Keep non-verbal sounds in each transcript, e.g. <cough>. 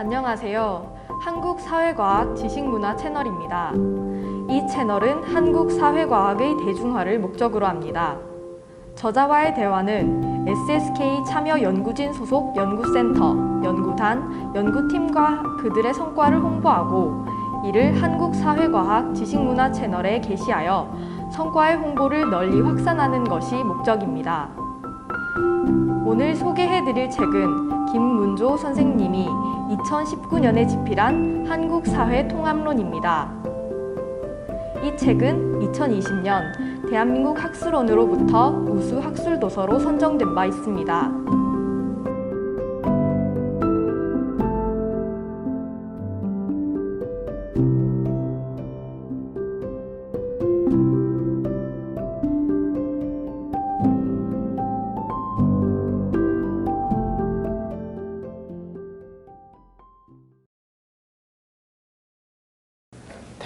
안녕하세요. 한국사회과학 지식문화 채널입니다. 이 채널은 한국 사회과학의 대중화를 목적으로 합니다. 저자와의 대화는 SSK 참여 연구진 소속 연구센터, 연구단, 연구팀과 그들의 성과를 홍보하고 이를 한국사회과학 지식문화 채널에 게시하여 성과의 홍보를 널리 확산하는 것이 목적입니다. 오늘 소개해드릴 책은 김문조 선생님이 2019년에 집필한 한국사회통합론입니다. 이 책은 2020년 대한민국 학술원으로부터 우수 학술 도서로 선정된 바 있습니다.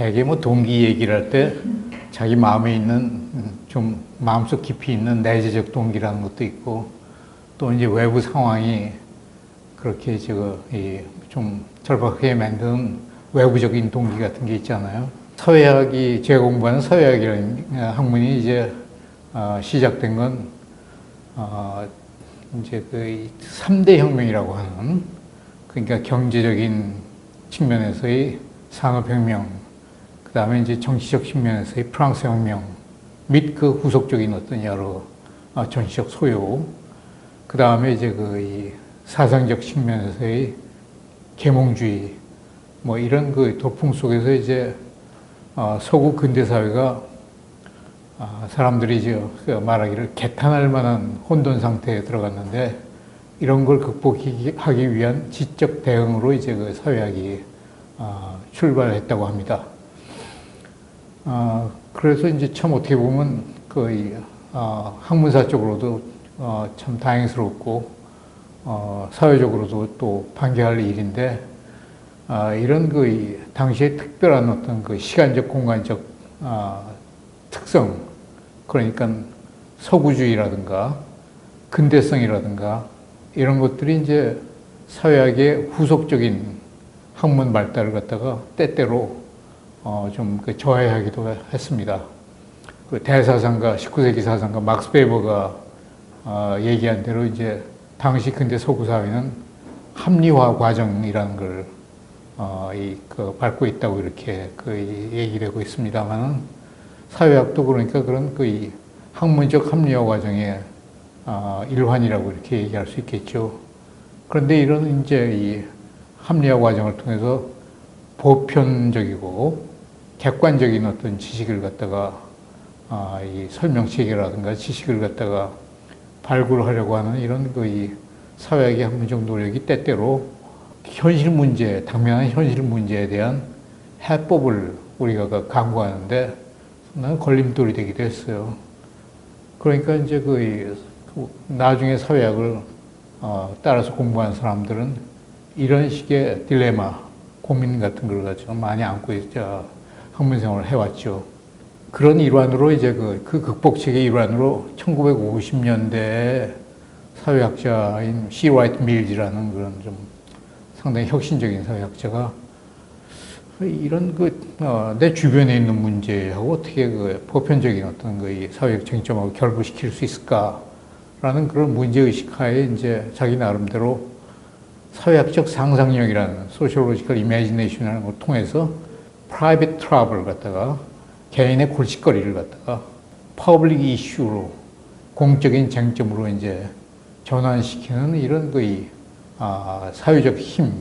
대개 뭐 동기 얘기를 할 때 자기 마음에 있는 음, 좀 마음속 깊이 있는 내재적 동기라는 것도 있고 또 이제 외부 상황이 그렇게 저좀 절박하게 만드는 외부적인 동기 같은 게 있잖아요. 서예학이 제가 공부하는 서예학이라는 학문이 이제 어, 시작된 건 어, 이제 그 3대 혁명이라고 하는 그러니까 경제적인 측면에서의 산업혁명, 그 다음에 이제 정치적 측면에서의 프랑스 혁명 및 그 후속적인 어떤 여러 어, 정치적 소요, 그 다음에 이제 그이 사상적 측면에서의 계몽주의, 뭐 이런 그 도풍 속에서 이제 어, 서구 근대 사회가 아, 사람들이 이제 그 말하기를 개탄할 만한 혼돈 상태에 들어갔는데 이런 걸 극복하기 위한 지적 대응으로 이제 그 사회학이 아, 출발했다고 합니다. 아, 그래서 이제 참 어떻게 보면 그 아, 학문사 쪽으로도 어, 참 다행스럽고 어, 사회적으로도 또 반겨할 일인데 아, 이런 그 당시에 특별한 어떤 그 시간적 공간적 아, 특성 그러니까 서구주의라든가 근대성이라든가 이런 것들이 이제 사회학의 후속적인 학문 발달을 갖다가 때때로 어, 좀 그 저해하기도 했습니다. 그 대사상가 19세기 사상가 막스 베버가 어, 얘기한 대로 이제 당시 근대 서구 사회는 합리화 과정이라는 걸 어, 이, 그, 밟고 있다고 이렇게 그 얘기되고 있습니다만은 사회학도 그러니까 그런 그 이 학문적 합리화 과정의 어, 일환이라고 이렇게 얘기할 수 있겠죠. 그런데 이런 이제 이 합리화 과정을 통해서 보편적이고 객관적인 어떤 지식을 갖다가 아, 이 설명 체계라든가 지식을 갖다가 발굴하려고 하는 이런 그이 사회학의 학문적 노력이 때때로 현실 문제, 당면한 현실 문제에 대한 해법을 우리가 그 강구하는데 난 걸림돌이 되기도 했어요. 그러니까 이제 그 나중에 사회학을 어, 따라서 공부한 사람들은 이런 식의 딜레마, 고민 같은 걸 가지고 많이 안고 있죠. 학문 생활을 해왔죠. 그런 일환으로 이제 그, 그 극복책의 일환으로 1950년대에 사회학자인 C. 라이트 밀즈라는 그런 좀 상당히 혁신적인 사회학자가 이런 그, 어, 내 주변에 있는 문제하고 어떻게 그 보편적인 어떤 그 사회적 쟁점하고 결부시킬 수 있을까라는 그런 문제의식 하에 이제 자기 나름대로 사회학적 상상력이라는 소시올로지컬 이미지네이션이라는 걸 통해서 프라이빗 트러블을 갖다가 개인의 골칫거리를 갖다가 퍼블릭 이슈로 공적인 쟁점으로 이제 전환시키는 이런 거의 아, 사회적 힘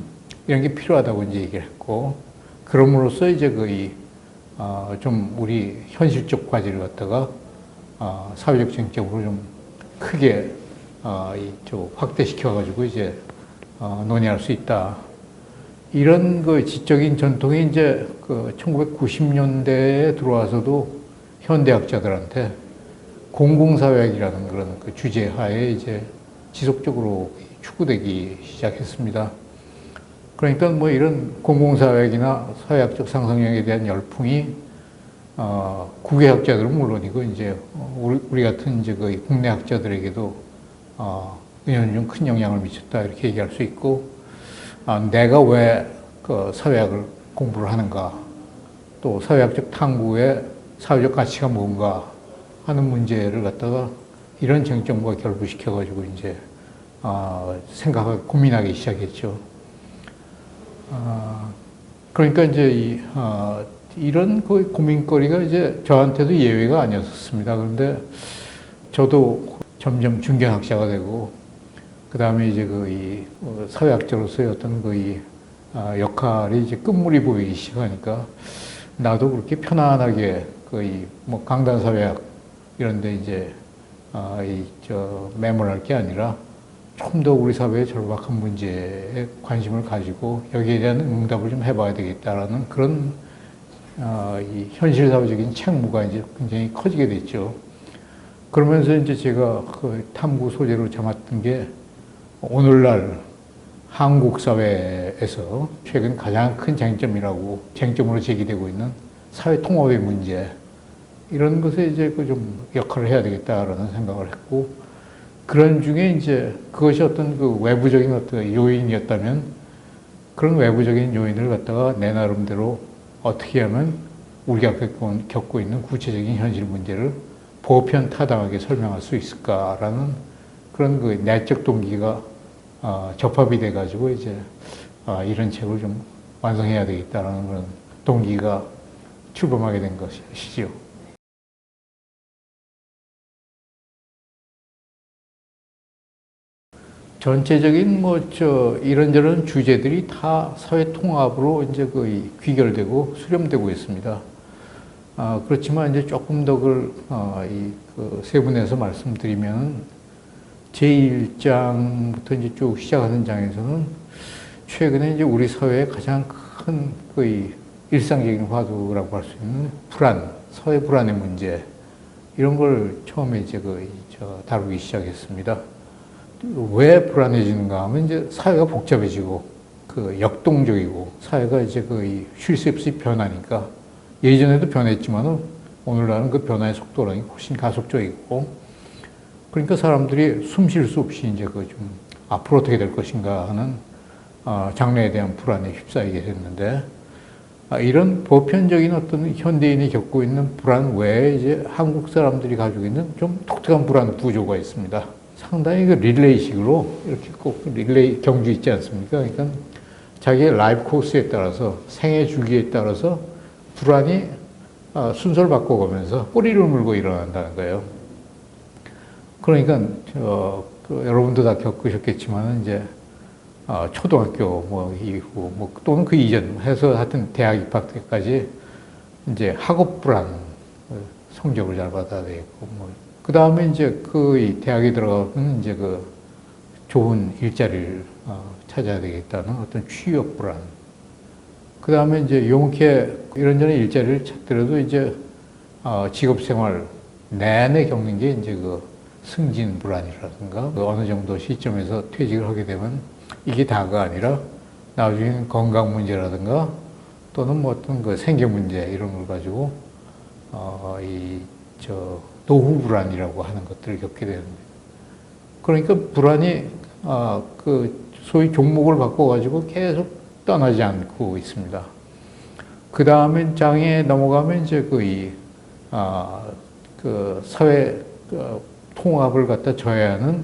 이런 게 필요하다고 이제 얘기를 했고 그럼으로써 이제 거의 아, 좀 우리 현실적 과제를 갖다가 아, 사회적 쟁점으로 좀 크게 아, 이, 저 확대시켜 가지고 이제 어, 논의할 수 있다. 이런 그 지적인 전통이 이제 그 1990년대에 들어와서도 현대학자들한테 공공사회학이라는 그런 그 주제 하에 이제 지속적으로 추구되기 시작했습니다. 그러니까 뭐 이런 공공사회학이나 사회학적 상상력에 대한 열풍이 어, 국외학자들은 물론이고 이제 우리, 우리 같은 이제 그 국내 학자들에게도 어, 은연중 큰 영향을 미쳤다 이렇게 얘기할 수 있고 아, 내가 왜 그 사회학을 공부를 하는가, 또 사회학적 탐구의 사회적 가치가 뭔가 하는 문제를 갖다가 이런 쟁점과 결부시켜가지고 이제 아, 생각하고 고민하기 시작했죠. 아, 그러니까 이제 이, 아, 이런 그 고민거리가 이제 저한테도 예외가 아니었습니다. 그런데 저도 점점 중견학자가 되고 그 다음에 이제 그이 어, 사회학자로서의 어떤 그이 아, 역할이 이제 끝물이 보이기 시작하니까 나도 그렇게 편안하게 거의 뭐 강단 사회학 이런데 이제 아, 이저 매몰할 게 아니라 좀 더 우리 사회의 절박한 문제에 관심을 가지고 여기에 대한 응답을 좀 해봐야 되겠다라는 그런 아, 이 현실 사회적인 책무가 이제 굉장히 커지게 됐죠. 그러면서 이제 제가 그 탐구 소재로 잡았던 게 오늘날 한국 사회에서 최근 가장 큰 쟁점이라고 쟁점으로 제기되고 있는 사회 통합의 문제 이런 것에 이제 그 좀 역할을 해야 되겠다라는 생각을 했고 그런 중에 이제 그것이 어떤 그 외부적인 어떤 요인이었다면 그런 외부적인 요인을 갖다가 내 나름대로 어떻게 하면 우리가 겪고, 있는 구체적인 현실 문제를 보편 타당하게 설명할 수 있을까라는 그런 그 내적 동기가 어, 접합이 돼가지고 이제 아, 이런 책을 좀 완성해야 되겠다라는 그런 동기가 출범하게 된 것이죠. 전체적인 뭐 저 이런저런 주제들이 다 사회 통합으로 이제 거의 귀결되고 수렴되고 있습니다. 아, 그렇지만 이제 조금 더 그걸 어, 이그 세분해서 말씀드리면 제1장부터 이제 쭉 시작하는 장에서는 최근에 이제 우리 사회의 가장 큰 거의 일상적인 화두라고 할 수 있는 불안, 사회 불안의 문제 이런 걸 처음에 이제 거의 저 다루기 시작했습니다. 왜 불안해지는가 하면 이제 사회가 복잡해지고 그 역동적이고 사회가 이제 거의 쉴새 없이 변하니까 예전에도 변했지만은 오늘날은 그 변화의 속도가 훨씬 가속적이고 그러니까 사람들이 숨 쉴 수 없이 이제 그 좀 앞으로 어떻게 될 것인가 하는 어, 장래에 대한 불안에 휩싸이게 됐는데 아, 이런 보편적인 어떤 현대인이 겪고 있는 불안 외에 이제 한국 사람들이 가지고 있는 좀 독특한 불안 구조가 있습니다. 상당히 그 릴레이식으로 이렇게 꼭 릴레이 경주 있지 않습니까? 그러니까 자기의 라이프 코스에 따라서 생애 주기에 따라서 불안이 아, 순서를 바꿔가면서 꼬리를 물고 일어난다는 거예요. 그러니까 저, 그 여러분도 다 겪으셨겠지만 이제 어, 초등학교 뭐 이후 뭐 또는 그 이전 해서 하여튼 대학 입학 때까지 이제 학업 불안 어, 성적을 잘 받아야 되겠고 뭐그 다음에 이제 그 대학에 들어가면 이제 그 좋은 일자리를 어, 찾아야 되겠다는 어떤 취업 불안 그 다음에 이제 용케 이런저런 일자리를 찾더라도 이제 어, 직업 생활 내내 겪는 게 이제 그 승진 불안이라든가 그 어느 정도 시점에서 퇴직을 하게 되면 이게 다가 아니라 나중에는 건강 문제라든가 또는 뭐 어떤 그 생계 문제 이런 걸 가지고 어, 이 저 노후 불안이라고 하는 것들을 겪게 되는데 그러니까 불안이 아, 그 소위 종목을 바꿔 가지고 계속 떠나지 않고 있습니다. 그 다음에 장에 넘어가면 이제 그 이 아, 그 사회 그 통합을 갖다 저해하는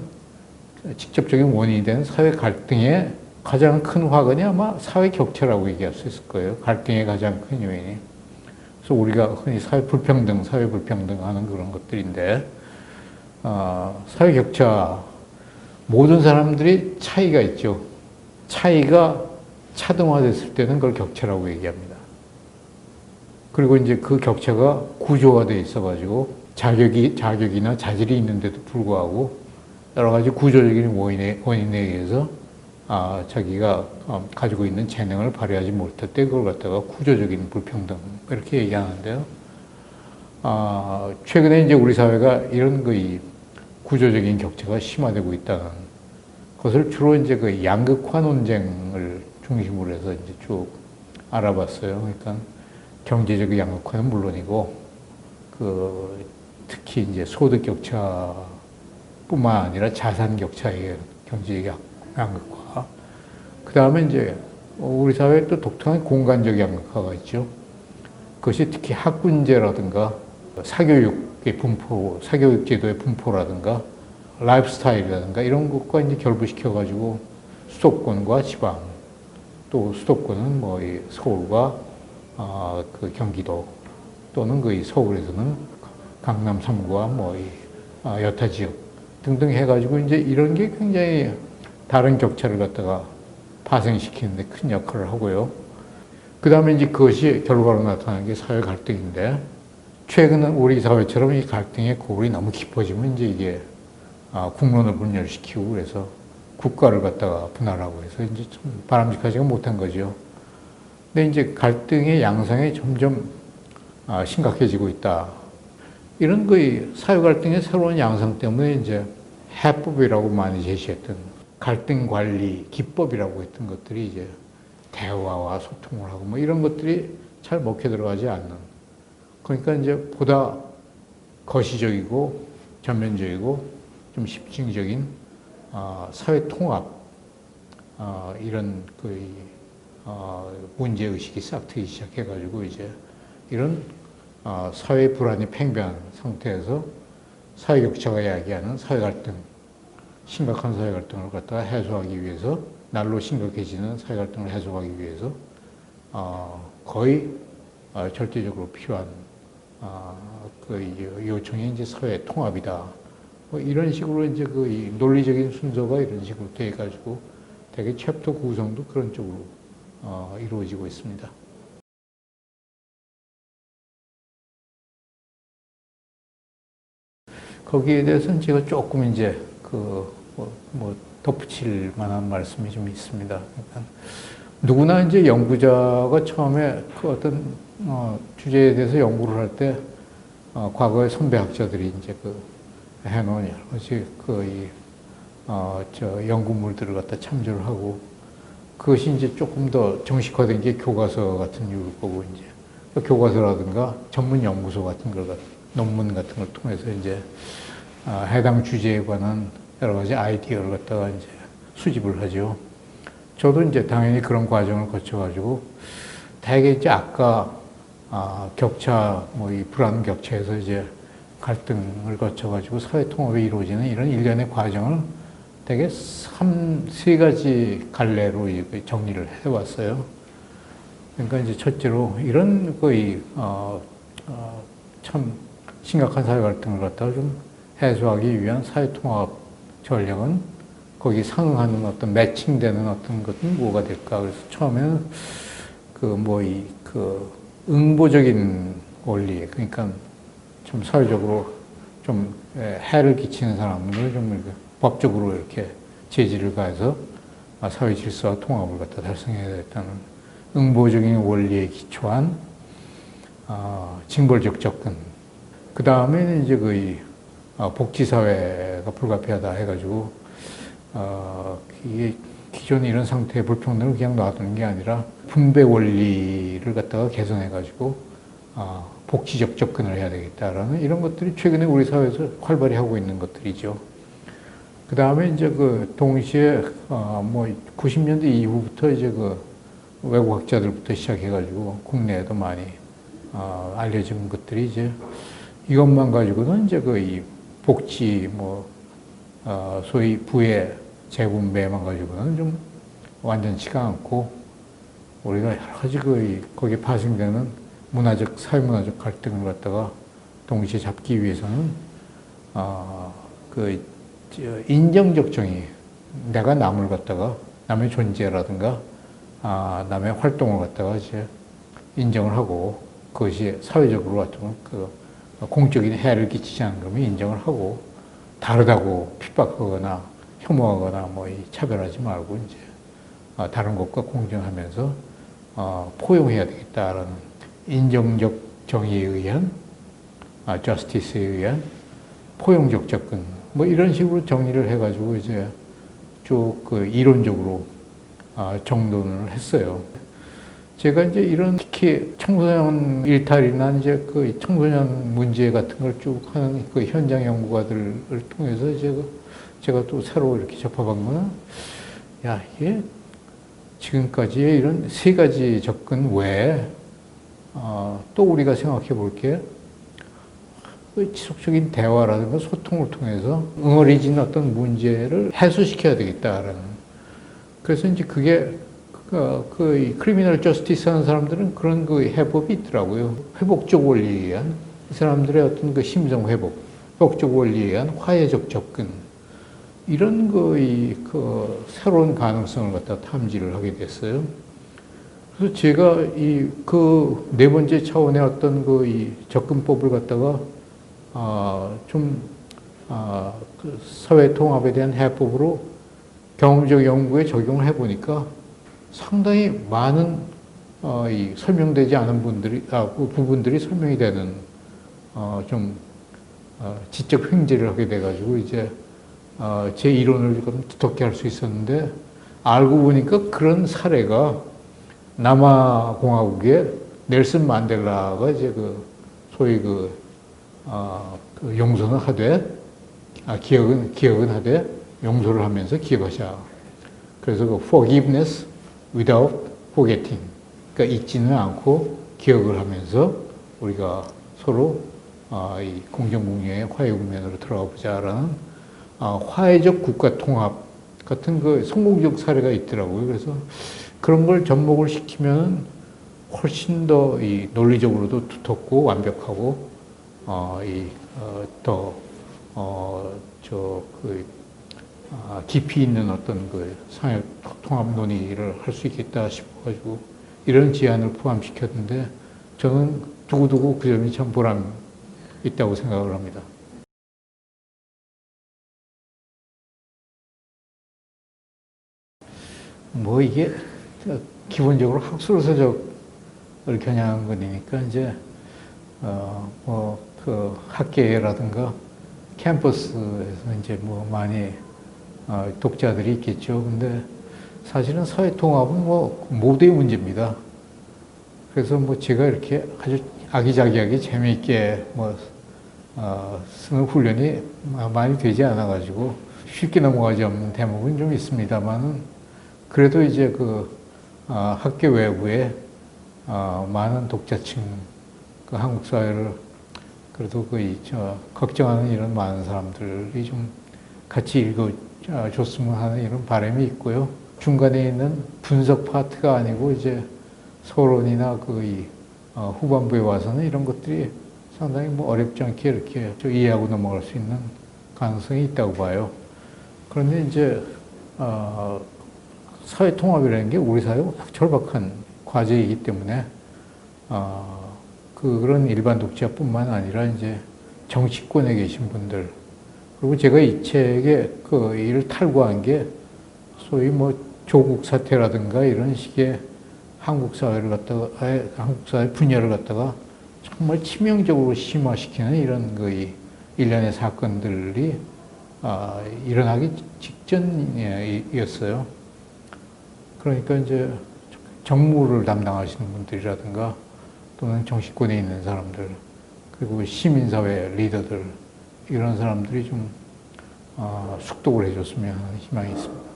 직접적인 원인이 되는 사회 갈등의 가장 큰 화근이 아마 사회 격차라고 얘기할 수 있을 거예요. 갈등의 가장 큰 요인이. 그래서 우리가 흔히 사회 불평등, 사회 불평등 하는 그런 것들인데, 어, 사회 격차, 모든 사람들이 차이가 있죠. 차이가 차등화됐을 때는 그걸 격차라고 얘기합니다. 그리고 이제 그 격차가 구조가 돼 있어가지고 자격이, 자격이나 자질이 있는데도 불구하고 여러 가지 구조적인 원인에, 원인에 의해서 아, 자기가 어, 가지고 있는 재능을 발휘하지 못할 때 그걸 갖다가 구조적인 불평등 이렇게 얘기하는데요. 아, 최근에 이제 우리 사회가 이런 그 구조적인 격차가 심화되고 있다는 것을 주로 이제 그 양극화 논쟁을 중심으로 해서 이제 쭉 알아봤어요. 그러니까 경제적 양극화는 물론이고 그 특히 이제 소득 격차뿐만 아니라 자산 격차의 경제적 양극화 그 다음에 이제 우리 사회에 또 독특한 공간적 양극화가 있죠. 그것이 특히 학군제라든가 사교육의 분포, 사교육 제도의 분포라든가 라이프 스타일이라든가 이런 것과 이제 결부시켜가지고 수도권과 지방 또 수도권은 뭐이 서울과 아, 그 경기도 또는 그이 서울에서는 강남 3구와 뭐이 아, 여타 지역 등등 해가지고 이제 이런 게 굉장히 다른 격차를 갖다가 파생시키는데 큰 역할을 하고요. 그 다음에 이제 그것이 결과로 나타나는 게 사회 갈등인데 최근은 우리 사회처럼 이 갈등의 고울이 너무 깊어지면 이제 이게 아, 국론을 분열시키고 그래서 국가를 갖다가 분할하고 해서 이제 좀 바람직하지가 못한 거죠. 근데 이제 갈등의 양상이 점점 아, 심각해지고 있다. 이런 거의 사회 갈등의 새로운 양상 때문에 이제 해법이라고 많이 제시했던 갈등 관리 기법이라고 했던 것들이 이제 대화와 소통을 하고 뭐 이런 것들이 잘 먹혀 들어가지 않는. 그러니까 이제 보다 거시적이고 전면적이고 좀 집중적인 어, 사회 통합 어, 이런 그 어, 문제 의식이 싹 트기 시작해가지고 이제 이런 어, 사회 불안이 팽배한 상태에서 사회 격차가 야기하는 사회 갈등, 심각한 사회 갈등을 갖다가 해소하기 위해서 날로 심각해지는 사회 갈등을 해소하기 위해서 어, 거의 어, 절대적으로 필요한 어, 그 요청이 이제 사회 통합이다. 뭐 이런 식으로 이제 그이 논리적인 순서가 이런 식으로 돼 가지고 되게 챕터 구성도 그런 쪽으로 어, 이루어지고 있습니다. 거기에 대해서는 제가 조금 이제 그 뭐, 뭐 덧붙일 만한 말씀이 좀 있습니다. 그러니까 누구나 이제 연구자가 처음에 그 어떤 어, 주제에 대해서 연구를 할때 어, 과거의 선배 학자들이 이제 그 해놓은 여러 가지 그이 어, 저 연구물들을 갖다 참조를 하고 그것이 이제 조금 더 정식화된 게 교과서 같은 류일 거고 이제 그 교과서라든가 전문 연구소 같은 걸 갖- 논문 같은 걸 통해서 이제 아, 해당 주제에 관한 여러 가지 아이디어를 갖다가 이제 수집을 하죠. 저도 이제 당연히 그런 과정을 거쳐가지고 대개 이제 아까 아, 격차 뭐 이 불안 격차에서 이제 갈등을 거쳐가지고 사회 통합이 이루어지는 이런 일련의 과정을 되게 삼, 세 가지 갈래로 정리를 해왔어요. 그러니까 이제 첫째로 이런 거의 어, 어, 참 심각한 사회 갈등을 갖다가 좀 해소하기 위한 사회 통합 전략은 거기 상응하는 어떤 매칭되는 어떤 것은 뭐가 될까? 그래서 처음에는 그 뭐 이 그 응보적인 원리 그러니까 좀 사회적으로 좀 예, 해를 끼치는 사람들을 좀 이렇게 법적으로 이렇게 제지를 가해서 아, 사회 질서와 통합을 갖다 달성해야 되겠다는 응보적인 원리에 기초한 아, 징벌적 접근. 그 다음에는 이제 거의 아, 복지사회가 불가피하다 해가지고 어, 이게 기존 이런 상태의 불평등을 그냥 놔두는 게 아니라 분배 원리를 갖다가 개선해가지고 아, 복지적 접근을 해야 되겠다라는 이런 것들이 최근에 우리 사회에서 활발히 하고 있는 것들이죠. 그 다음에 이제 그 동시에 어, 뭐 90년대 이후부터 이제 그 외국 학자들부터 시작해가지고 국내에도 많이 어, 알려진 것들이 이제 이것만 가지고는 이제 그 이 복지 뭐 어, 소위 부의 재분배만 가지고는 좀 완전치가 않고 우리가 여러 가지 그 거기에 파생되는 문화적 사회문화적 갈등을 갖다가 동시에 잡기 위해서는 어, 그 저, 인정적 정의 내가 남을 갖다가 남의 존재라든가 아, 남의 활동을 갖다가 이제 인정을 하고 그것이 사회적으로 어떤 그 공적인 해를 끼치지 않는 거면 인정을 하고 다르다고 핍박하거나 혐오하거나 뭐이 차별하지 말고 이제 어, 다른 것과 공존하면서 어, 포용해야 되겠다라는 인정적 정의에 의한 아, 저스티스에 의한 포용적 접근 뭐 이런 식으로 정리를 해가지고 이제 쭉 그 이론적으로 아, 정돈을 했어요. 제가 이제 이런 특히 청소년 일탈이나 이제 그 청소년 문제 같은 걸 쭉 하는 그 현장 연구가들을 통해서 제가 제가 또 새로 이렇게 접합한 거는 야 이게 지금까지의 이런 세 가지 접근 외에 어, 또 우리가 생각해 볼게그 지속적인 대화라든가 소통을 통해서 응어리진 어떤 문제를 해소시켜야 되겠다라는. 그래서 이제 그게 그, 그 크리미널 저스티스 하는 사람들은 그런 그 해법이 있더라고요. 회복적 원리에 의한 이 사람들의 어떤 그 심정 회복, 회복적 원리에 의한 화해적 접근 이런 거의 그 새로운 가능성을 갖다 탐지를 하게 됐어요. 그래서 제가 이 그 네 번째 차원의 어떤 그 이 접근법을 갖다가 아좀 아, 그 사회 통합에 대한 해법으로 경험적 연구에 적용을 해보니까 상당히 많은 어, 이 설명되지 않은 분들이 아, 그 부분들이 설명이 되는 어, 좀 어, 지적 횡재를 하게 돼가지고 이제 어, 제 이론을 조금 두텁게 할 수 있었는데 알고 보니까 그런 사례가 남아 공화국의 넬슨 만델라가 이제 그 소위 그, 어, 그 용서는 하되 아, 기억은 기억은 하되 용서를 하면서 기억하자. 그래서 그 forgiveness without forgetting. 그러니까 잊지는 않고 기억을 하면서 우리가 서로 아, 이 공정공영의 화해 국면으로 들어가 보자라는 아, 화해적 국가 통합 같은 그 성공적 사례가 있더라고요. 그래서 그런 걸 접목을 시키면 훨씬 더 이 논리적으로도 두텁고 완벽하고 어, 이, 어, 더, 어, 저, 그, 아, 깊이 있는 어떤 그 사회 통합 논의를 할 수 있겠다 싶어가지고 이런 제안을 포함시켰는데 저는 두고두고 그 점이 참 보람 있다고 생각을 합니다. 뭐 이게 기본적으로 학술 서적을 겨냥한 거니까 이제 어뭐그 학계라든가 캠퍼스에서 이제 뭐 많이 어, 독자들이 있겠죠. 근데 사실은 사회 통합은 뭐 모두의 문제입니다. 그래서 뭐 제가 이렇게 아주 아기자기하게 재미있게 뭐 어, 쓰는 훈련이 많이 되지 않아가지고 쉽게 넘어가지 않는 대목은 좀 있습니다만은 그래도 이제 그 어, 학교 외부에 어, 많은 독자층, 그 한국 사회를 그래도 그저 걱정하는 이런 많은 사람들이 좀 같이 읽어 줬으면 하는 이런 바람이 있고요. 중간에 있는 분석 파트가 아니고 이제 서론이나 그이 어, 후반부에 와서는 이런 것들이 상당히 뭐 어렵지 않게 이렇게 저 이해하고 넘어갈 수 있는 가능성이 있다고 봐요. 그런데 이제 어, 사회 통합이라는 게 우리 사회의 절박한 과제이기 때문에 어, 그런 일반 독자뿐만 아니라 이제 정치권에 계신 분들 그리고 제가 이 책에 그 이를 탈구한 게 소위 뭐 조국 사태라든가 이런 식의 한국 사회를 갖다가 한국 사회 분열을 갖다가 정말 치명적으로 심화시키는 이런 그 일련의 사건들이 아, 일어나기 직전이었어요. 그러니까 이제 정무를 담당하시는 분들이라든가 또는 정치권에 있는 사람들 그리고 시민사회 리더들 이런 사람들이 좀 어, 숙독을 해줬으면 하는 희망이 있습니다.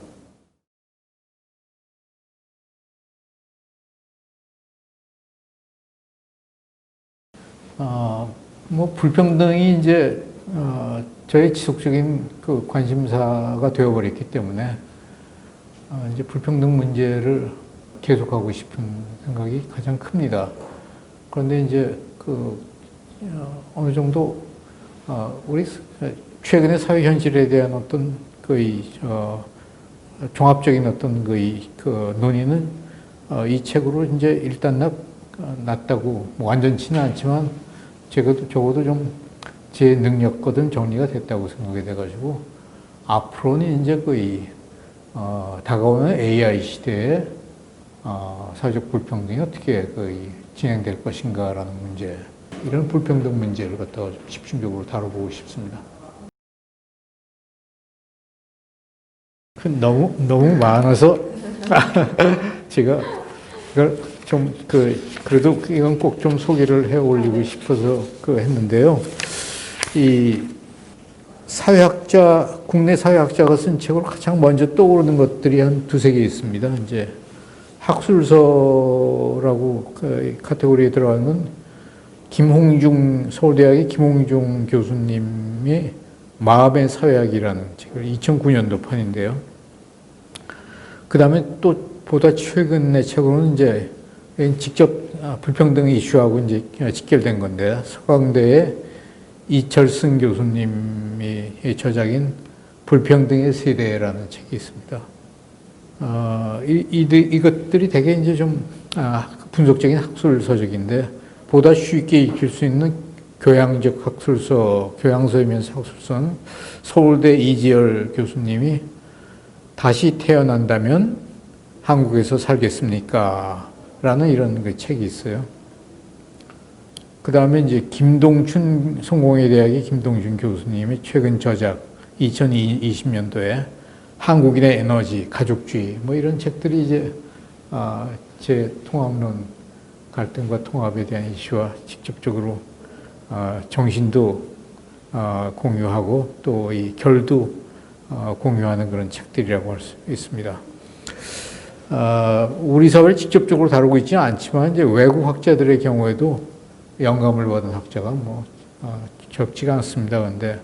어, 뭐 불평등이 이제 어, 저의 지속적인 그 관심사가 되어버렸기 때문에 어, 이제 불평등 문제를 계속하고 싶은 생각이 가장 큽니다. 그런데 이제 그 어, 어느 정도 어, 우리 최근의 사회 현실에 대한 어떤 거의 어, 종합적인 어떤 거의 그 논의는 어, 이 책으로 이제 일단 납, 어, 났다고 뭐 완전치는 않지만 적어도 적어도 좀 제 능력거든 정리가 됐다고 생각이 돼가지고 앞으로는 이제 거의 어, 다가오는 AI 시대에 어, 사회적 불평등이 어떻게 거의 진행될 것인가라는 문제, 이런 불평등 문제를 갖다가 좀 집중적으로 다뤄보고 싶습니다. 그 너무 너무 많아서 <laughs> 제가 이걸 좀 그 그래도 이건 꼭 좀 소개를 해 올리고 싶어서 그 했는데요. 이 사회학자 국내 사회학자가 쓴 책으로 가장 먼저 떠오르는 것들이 한 두세 개 있습니다. 이제 학술서라고 그 카테고리에 들어가는 김홍중 서울대학의 김홍중 교수님이 마음의 사회학이라는 책을 2009년도 판인데요. 그 다음에 또 보다 최근의 책으로는 이제 직접 아, 불평등 이슈하고 이제 직결된 건데 서강대의 이철승 교수님이 저작인 불평등의 세대라는 책이 있습니다. 어, 이, 이, 이것들이 되게 이제 좀 아, 분석적인 학술 서적인데 보다 쉽게 익힐 수 있는 교양적 학술서, 교양서이면서 학술서는 서울대 이지열 교수님이 다시 태어난다면 한국에서 살겠습니까? 라는 이런 그 책이 있어요. 그 다음에 이제 김동춘, 성공회대학의 김동춘 교수님의 최근 저작, 2020년도에 한국인의 에너지, 가족주의, 뭐 이런 책들이 이제, 아, 제 통합론, 갈등과 통합에 대한 이슈와 직접적으로 아, 정신도 아, 공유하고 또 이 결도 어, 공유하는 그런 책들이라고 할 수 있습니다. 아, 우리 사회를 직접적으로 다루고 있지는 않지만 이제 외국 학자들의 경우에도 영감을 받은 학자가 뭐 어, 적지가 않습니다. 그런데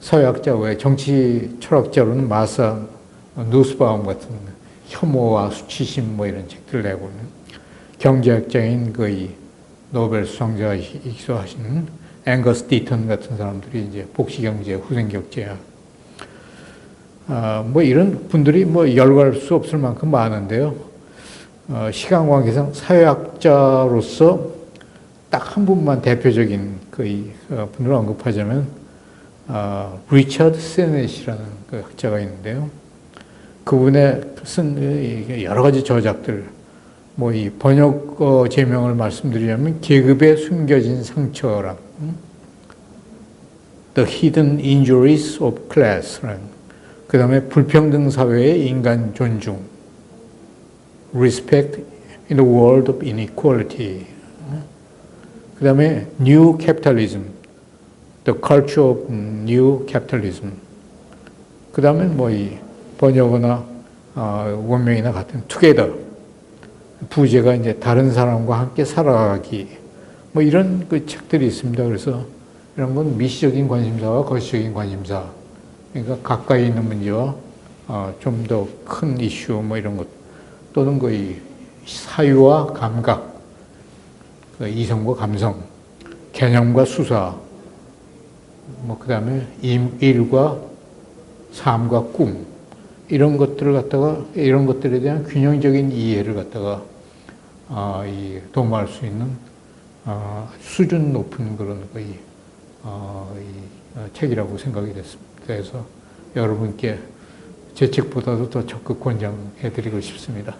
서양학자 외 정치 철학자로는 마사 누스바움 같은 혐오와 수치심 뭐 이런 책들을 내고 있는 경제학자인 거의 노벨 수상자이기도 하시는 앵거스 디턴 같은 사람들이 이제 복지경제, 후생경제학 아, 뭐 이런 분들이 뭐 열거할 수 없을 만큼 많은데요. 어, 시간 관계상 사회학자로서 딱 한 분만 대표적인 그 어, 분을 언급하자면 어, 리처드 세넷이라는 그 학자가 있는데요. 그분의 쓴 여러 가지 저작들, 뭐 이 번역 어, 제명을 말씀드리자면 계급에 숨겨진 상처랑 음? The Hidden Injuries of Class라는 그 다음에 불평등 사회의 인간 존중 Respect in the World of Inequality 그 다음에 New Capitalism The Culture of New Capitalism 그 다음에 뭐 이 번역어나 어, 원명이나 같은 Together 부제가 이제 다른 사람과 함께 살아가기. 뭐 이런 그 책들이 있습니다. 그래서 이런 건 미시적인 관심사와 거시적인 관심사. 그러니까 가까이 있는 문제와 어, 좀 더 큰 이슈 뭐 이런 것. 또는 거의 사유와 감각, 그 이성과 감성, 개념과 수사, 뭐 그다음에 임, 일과 삶과 꿈 이런 것들을 갖다가 이런 것들에 대한 균형적인 이해를 갖다가 아, 이 도모할 수 있는 아, 수준 높은 그런 거의 어, 이, 어, 책이라고 생각이 됐습니다. 그래서 여러분께 제 책보다도 더 적극 권장해드리고 싶습니다.